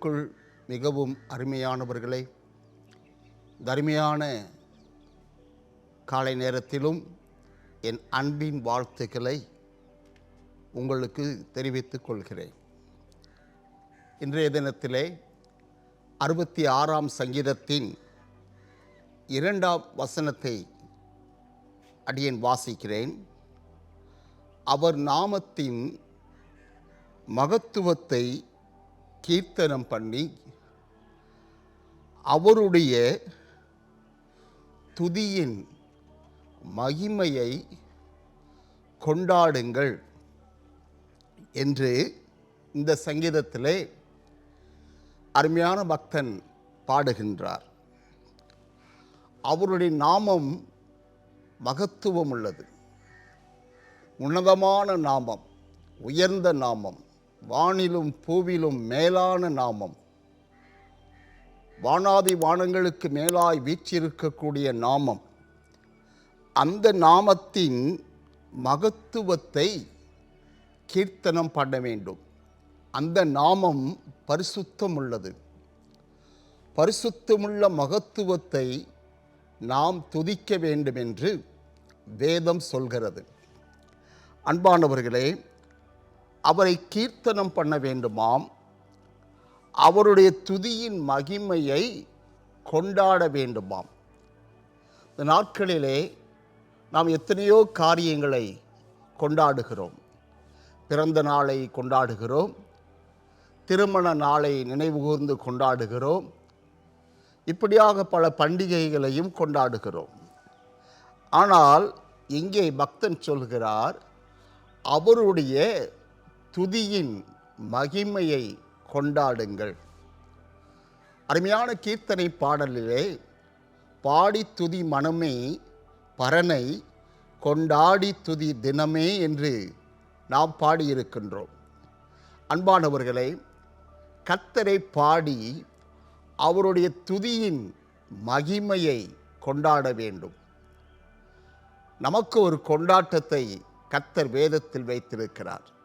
கிறிஸ்துவுக்குள் மிகவும் அருமையானவர்களே தருமையான காலை நேரத்திலும் என் அன்பின் வாழ்த்துக்களை உங்களுக்கு தெரிவித்துக் கொள்கிறேன். இன்றைய தினத்திலே அறுபத்தி ஆறாம் சங்கீதத்தின் இரண்டாம் வசனத்தை அடியேன் வாசிக்கிறேன். அவர் நாமத்தின் மகத்துவத்தை கீர்த்தனம் பண்ணி அவருடைய துதியின் மகிமையை கொண்டாடுங்கள் என்று இந்த சங்கீதத்திலே அருமையான பக்தன் பாடுகின்றார். அவருடைய நாமம் மகத்துவம் உள்ளது. உன்னதமான நாமம் உயர்ந்த நாமம் வானிலும் பூவிலும் மேலான நாமம். வானாதி வானங்களுக்கு மேலாய் வீச்சிருக்கக்கூடிய நாமம். அந்த நாமத்தின் மகத்துவத்தை கீர்த்தனம் பண்ண வேண்டும். அந்த நாமம் பரிசுத்தம் உள்ளது பரிசுத்தமுள்ள மகத்துவத்தை நாம் துதிக்க வேண்டும் என்று வேதம் சொல்கிறது. அன்பானவர்களே அவரை கீர்த்தனம் பண்ண வேண்டுமாம். அவருடைய துதியின் மகிமையை கொண்டாட வேண்டுமாம். இந்த நாட்களிலே நாம் எத்தனையோ காரியங்களை கொண்டாடுகிறோம். பிறந்த நாளை கொண்டாடுகிறோம். திருமண நாளை நினைவுகூர்ந்து கொண்டாடுகிறோம். இப்படியாக பல பண்டிகைகளையும் கொண்டாடுகிறோம். ஆனால் இங்கே பக்தன் சொல்கிறார் அவருடைய துதியின் மகிமையை கொண்டாடுங்கள். அருமையான கீர்த்தனை பாடலிலே பாடி துதி மனமே பரனை கொண்டாடி துதி தினமே என்று நாம் பாடியிருக்கின்றோம். அன்பானவர்களே கத்தரை பாடி அவருடைய துதியின் மகிமையை கொண்டாட வேண்டும். நமக்கு ஒரு கொண்டாட்டத்தை கத்தர் வேதத்தில் வைத்திருக்கிறார்.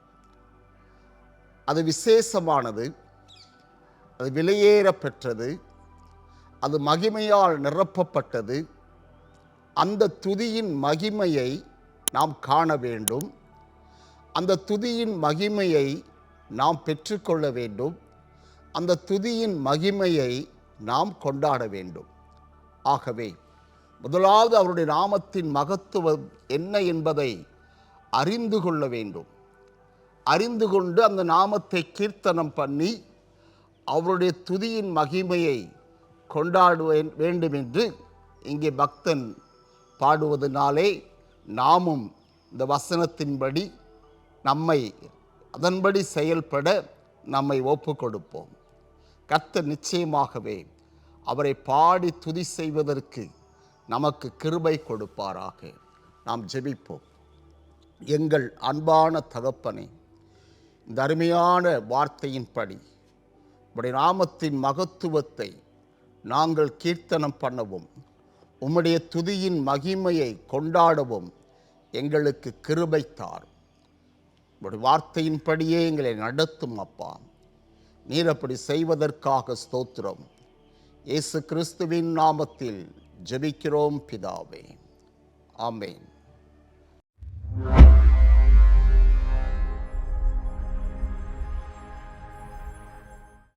அது விசேஷமானது அது விலையேற பெற்றது அது மகிமையால் நிரப்பப்பட்டது. அந்த துதியின் மகிமையை நாம் காண வேண்டும். அந்த துதியின் மகிமையை நாம் பெற்றுக்கொள்ள வேண்டும். அந்த துதியின் மகிமையை நாம் கொண்டாட வேண்டும். ஆகவே முதலாவது அவருடைய நாமத்தின் மகத்துவம் என்ன என்பதை அறிந்து கொள்ள வேண்டும். அறிந்து கொண்டு அந்த நாமத்தை கீர்த்தனம் பண்ணி அவருடைய துதியின் மகிமையை கொண்டாடுவே வேண்டும் என்று இங்கே பக்தன் பாடுவதனாலே நாமும் இந்த வசனத்தின்படி நம்மை அதன்படி செயல்பட நம்மை ஒப்பு கொடுப்போம் கர்த்தர் நிச்சயமாகவே அவரை பாடி துதி செய்வதற்கு நமக்கு கிருபை கொடுப்பாராக. நாம் ஜெபிப்போம். எங்கள் அன்பான தகப்பனை இந்த அருமையான வார்த்தையின்படி உடைய நாமத்தின் மகத்துவத்தை நாங்கள் கீர்த்தனம் பண்ணவும் உம்முடைய துதியின் மகிமையை கொண்டாடவும் எங்களுக்கு கிருபை தார் உடைய வார்த்தையின்படியே எங்களை நடத்தும் அப்பா. நீர் அப்படி செய்வதற்காக ஸ்தோத்திரம். இயேசு கிறிஸ்துவின் நாமத்தில் ஜெபிக்கிறோம் பிதாவே. ஆமேன்.